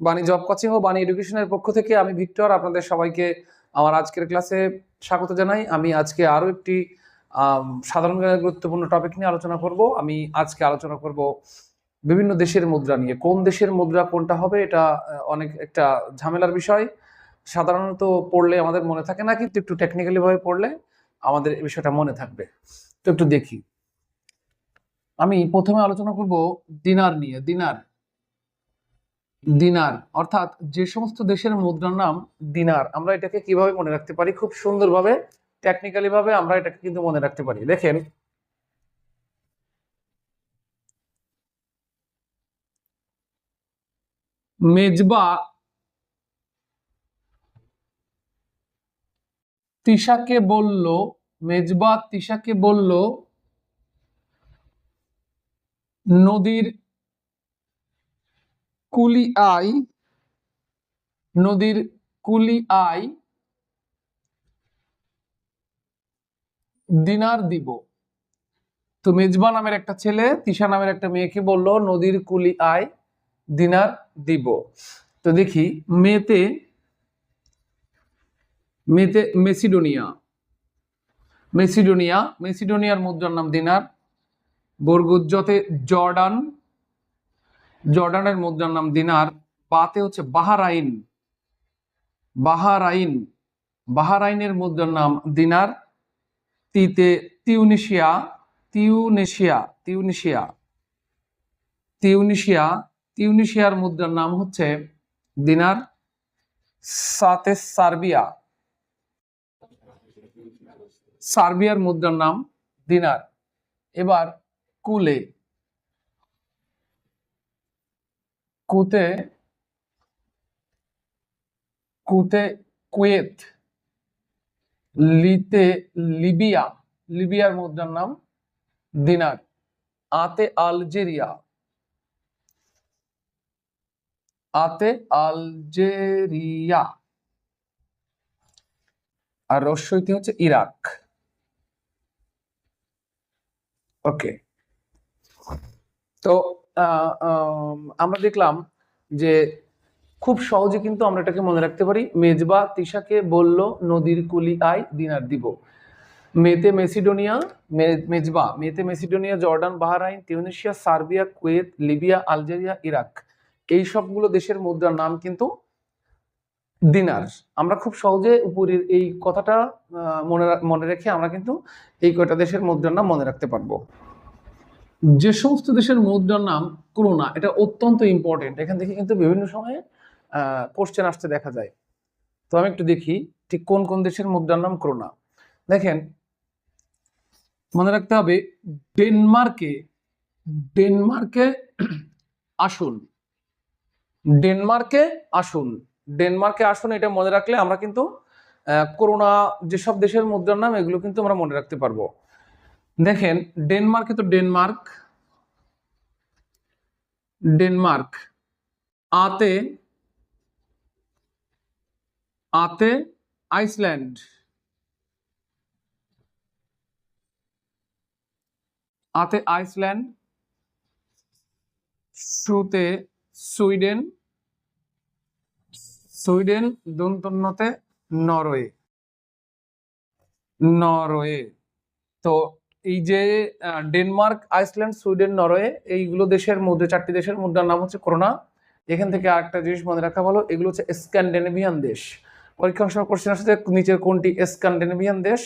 বাণী job coaching ও বাণী এডুকেশনের পক্ষ থেকে আমি ভিক্টর, আপনাদের সবাইকে আমার আজকের ক্লাসে স্বাগত জানাই। আমি আজকে আরও একটি সাধারণ জ্ঞানের গুরুত্বপূর্ণ টপিক নিয়ে আলোচনা করব। আমি আজকে আলোচনা করব বিভিন্ন দেশের মুদ্রা নিয়ে। কোন দেশের মুদ্রা কোনটা হবে এটা অনেক একটা ঝামেলার বিষয়। সাধারণত পড়লে আমাদের মনে থাকে না, কিন্তু একটু টেকনিক্যালিভাবে পড়লে আমাদের এই বিষয়টা মনে থাকবে। তো একটু দেখি। আমি প্রথমে আলোচনা করব দিনার নিয়ে। দিনার দিনার, অর্থাৎ যে সমস্ত দেশের মুদ্রার নাম দিনার, আমরা এটাকে কীভাবে মনে রাখতে পারি? খুব সুন্দরভাবে টেকনিক্যালি ভাবে আমরা এটাকে কিন্তু মনে রাখতে পারি। দেখেন, মেজবা তিশাকে বলল, মেজবা তিশাকে বলল, নদীর কুলি আই নদীর কুলি আই দিনার দিব। তো মেজবা নামের একটা ছেলে, তিশা নামের একটা মেয়েকে বলল? নদীর কুলি আই দিনার দিব। তো দেখি, মেতে মেতে, মেসিডোনিয়া। মেসিডোনিয়া, মেসিডোনিয়ার মুদ্রার নাম দিনার। বরগুজ্জতে জর্ডান। জর্ডানের মুদ্রার নাম দিনার, বাতে হচ্ছে বাহারাইন। বাহারাইন, বাহারাইনের মুদ্রার নাম দিনার, তিতে তিউনিশিয়া, তিউনেশিয়া, তিউনিশিয়া তিউনিশিয়া, তিউনিশিয়ার মুদ্রার নাম হচ্ছে দিনার, সাতে সার্বিয়া। সার্বিয়ার মুদ্রার নাম দিনার। এবার কুলে। কুতে কুতে কুয়েত, লিতে লিবিয়া, লিবিয়ার মুদ্রার নাম দিনার। আতে আলজেরিয়া। আতে আলজেরিয়া। আর রস্যইতে হচ্ছে ইরাক। ওকে। তো আমরা দেখলাম যে খুব সহজে কিন্তু আমরা এটাকে মনে রাখতে পারি, মেজবা তিশাকে বলল, নদীর কুলি আই দিনার দিব। মেতে মেসিডোনিয়া মেজবা, মেতে Macedonia, Jordan, Bahrain Tunisia Serbia, Kuwait, Libya, Algeria, Iraq. এই সবগুলো দেশের মুদ্রার নাম কিন্তু দিনার। আমরা খুব সহজে উপরের এই কথাটা মনে মনে রেখে আমরা কিন্তু এই কয়টা দেশের মুদ্রার নাম মনে রাখতে পারব। যে সমস্ত দেশের মুদ্রার নাম করোনা, এটা অত্যন্ত ইম্পর্টেন্ট এখান থেকে কিন্তু বিভিন্ন সময়ে কোশ্চেন আসতে দেখা যায়। তো আমি একটু দেখি, ঠিক কোন কোন দেশের মুদ্রার নাম করোনা? দেখেন, মনে রাখতে হবে, ডেনমার্কে ডেনমার্কে আসুন। ডেনমার্কে আসুন। ডেনমার্কে আসুন, এটা মনে রাখলে আমরা কিন্তু করোনা যেসব দেশের মুদ্রার নাম, এগুলো কিন্তু আমরা মনে রাখতে পারব। দেখেন ডেনমার্কে তো ডেনমার্ক ডেনমার্ক আতে আতে আইসল্যান্ড আতে আইসল্যান্ড সুতে সুইডেন সুইডেন, দন্তন্নতে নরওয়ে নরওয়ে। তো এই যে ডেনমার্ক, আইসল্যান্ড, সুইডেন, নরওয়ে এইগুলো দেশের মধ্যে, চারটি দেশের মুদ্রার নাম হচ্ছে করোনা। এখান থেকে আরেকটা জিনিস মনে রাখা ভালো, এগুলো হচ্ছে স্ক্যান্ডেনেভিয়ান দেশ। পরীক্ষার সময় কোশ্চেন আসছে নিচের কোনটি স্ক্যান্ডিনেভিয়ান দেশ?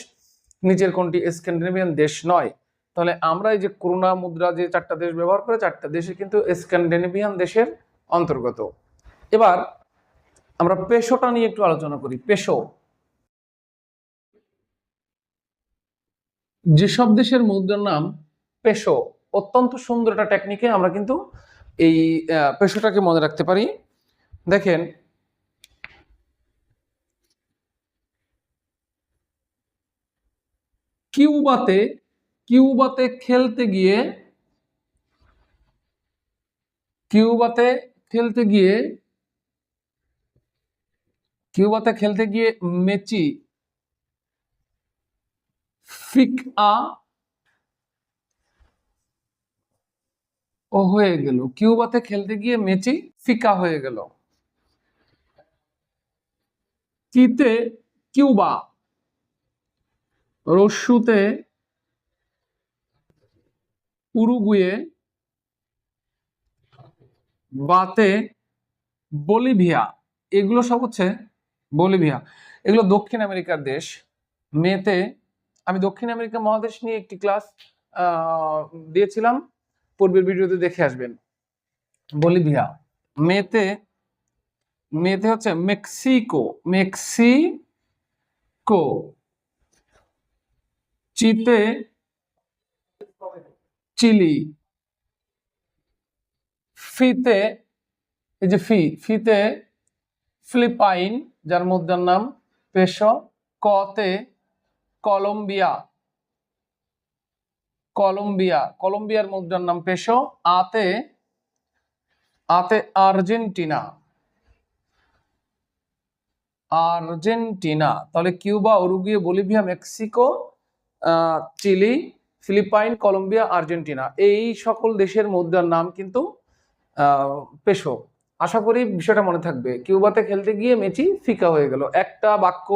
নিচের কোনটি স্ক্যান্ডেনেভিয়ান দেশ নয়? তাহলে আমরা এই যে করোনা মুদ্রা যে চারটা দেশ ব্যবহার করে, চারটা দেশে কিন্তু স্ক্যান্ডিনেভিয়ান দেশের অন্তর্গত। এবার আমরা পেশোটা নিয়ে একটু আলোচনা করি, পেশো। যেসব দেশের মুদ্রার নাম পেশো, অত্যন্ত সুন্দর একটা টেকনিকে আমরা কিন্তু এই পেশোটাকে মনে রাখতে পারি। দেখেন, কিউবাতে কিউবাতে খেলতে গিয়ে, কিউবাতে খেলতে গিয়ে, কিউবাতে খেলতে গিয়ে মেচি ফিক আ ও হয়ে গেল। কিউবাতে খেলতে গিয়ে মেচি ফিকা হয়ে গেল। কিতে কিউবা? রস্যুতে উরুগুয়ে বাতে বলিভিয়া। এগুলো সব হচ্ছে বলিভিয়া। এগুলো দক্ষিণ আমেরিকার দেশ। মেতে আমি দক্ষিণ আমেরিকা মহাদেশ নিয়ে একটি ক্লাস দিয়েছিলাম। পূর্বের ভিডিওতে দেখে আসবেন। বলিভিয়া মেতে মেতে হচ্ছে মেক্সিকো মেক্সিকো। চিতে চিলি। ফিতে, এই যে ফি, ফিতে ফিলিপাইন, যার মুদ্রার নাম পেশো, কতে কলম্বিয়া। কলম্বিয়া। কলম্বিয়ার মুদ্রার নাম পেশো, আতে আতে আর্জেন্টিনা। আর্জেন্টিনা। তাহলে Cuba, Uruguay, Bolivia, Mexico Chile, Philippines, Colombia, Argentina. এই সকল দেশের মুদ্রার নাম কিন্তু পেশো। আশা করি বিষয়টা মনে থাকবে। কিউবাতে খেলতে গিয়ে মেচি ফিকা হয়ে গেল। একটা বাক্য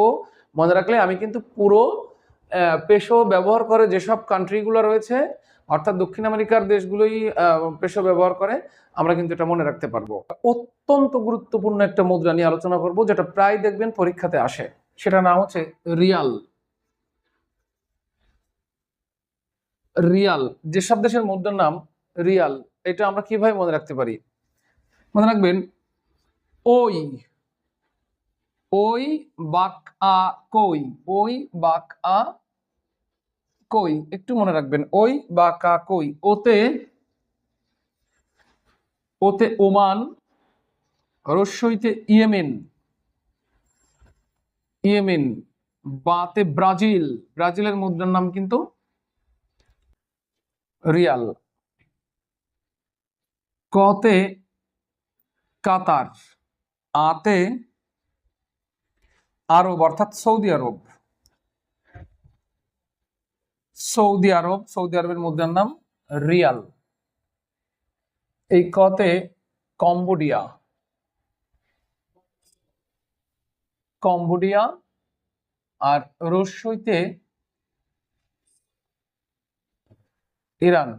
মনে রাখলে আমি কিন্তু পুরো পেশো ব্যবহার করে যেসব কান্ট্রিগুলো রয়েছে, অর্থাৎ দক্ষিণ আমেরিকার দেশগুলোই পেশো ব্যবহার করে, আমরা কিন্তু এটা মনে রাখতে পারব। অত্যন্ত গুরুত্বপূর্ণ একটা মুদ্রা নিয়ে আলোচনা করব, যেটা প্রায় দেখবেন পরীক্ষাতে আসে। সেটা নাম হচ্ছে রিয়াল। রিয়াল, যেসব দেশের মুদ্রার নাম রিয়াল, এটা আমরা কীভাবে মনে রাখতে পারি? মনে রাখবেন, ওই ওই বাক আ কই ওই বাক আ কই একটু মনে রাখবেন ওই বা কা কই ওতে ওতে ওমান রস্যইতে ইয়েমেন ইয়েমেন, বাতে ব্রাজিল। ব্রাজিলের মুদ্রার নাম কিন্তু রিয়াল। কতে কাতার। আতে আরব, অর্থাৎ Saudi Arab. Saudi Arab, Saudi আরবের মুদ্রার নাম রিয়াল। এই কতে কম্বোডিয়া। কম্বোডিয়া আর রস্যইতে ইরান।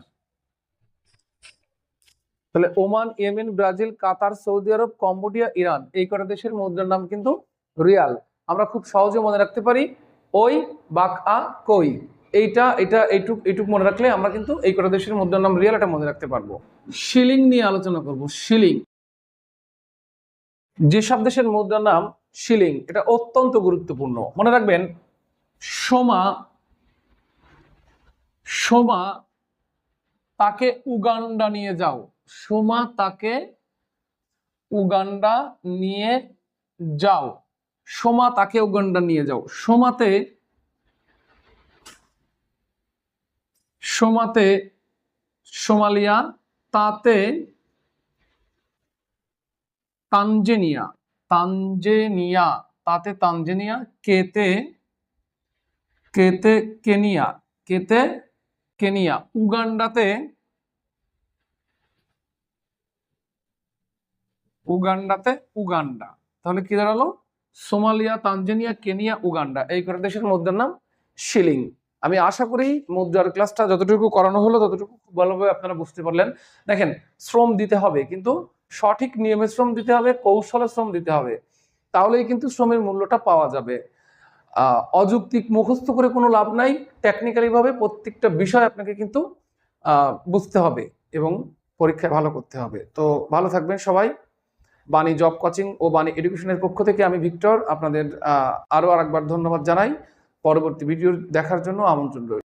তাহলে Oman, Yemen, Brazil, Qatar, Saudi Arab, Cambodia, Iran, এই কটা দেশের মুদ্রার নাম কিন্তু রিয়াল। আমরা খুব সহজে মনে রাখতে পারি, ওই, বাক, আ, কই। এইটা, এটা, এইটুক এইটুক মনে রাখলে আমরা কিন্তু এই কটা দেশের মুদ্রার নাম রিয়াল এটা মনে রাখতে পারব। শিলিং নিয়ে আলোচনা করব, শিলিং। যেসব দেশের মুদ্রার নাম শিলিং, এটা অত্যন্ত গুরুত্বপূর্ণ। মনে রাখবেন, সোমা সোমা তাকে উগান্ডা নিয়ে যাও। সোমা তাকে উগান্ডা নিয়ে যাও। সোমা তাকে উগান্ডা নিয়ে যাও। সোমাতে সোমাতে সোমালিয়া, তাতে তানজেনিয়া তানজেনিয়া, তাতে তানজেনিয়া, কেতে কেতে কেনিয়া কেতে কেনিয়া। উগান্ডাতে উগান্ডাতে উগান্ডা। তাহলে কি দাঁড়াল? সোমালিয়া, তানজানিয়া, কেনিয়া, উগান্ডা, এই কটা দেশের মুদ্রার নাম শিলিং। আমি আশা করি মুদ্রার ক্লাসটা যতটুকু করানো হলো, ততটুকু খুব ভালোভাবে আপনারা বুঝতে পারলেন। দেখেন, শ্রম দিতে হবে, কিন্তু সঠিক নিয়মে শ্রম দিতে হবে, কৌশলে শ্রম দিতে হবে, তাহলেই কিন্তু শ্রমের মূল্যটা পাওয়া যাবে। অযৌক্তিক মুখস্থ করে কোনো লাভ নাই টেকনিক্যালি ভাবে প্রত্যেকটা বিষয় আপনাকে কিন্তু বুঝতে হবে এবং পরীক্ষায় ভালো করতে হবে। তো ভালো থাকবেন সবাই। বাণী জব কোচিং ও বাণী এডুকেশনের পক্ষ থেকে আমি ভিক্টর, আপনাদের আরও আরেকবার ধন্যবাদ জানাই। পরবর্তী ভিডিও দেখার জন্য আমন্ত্রণ রইল।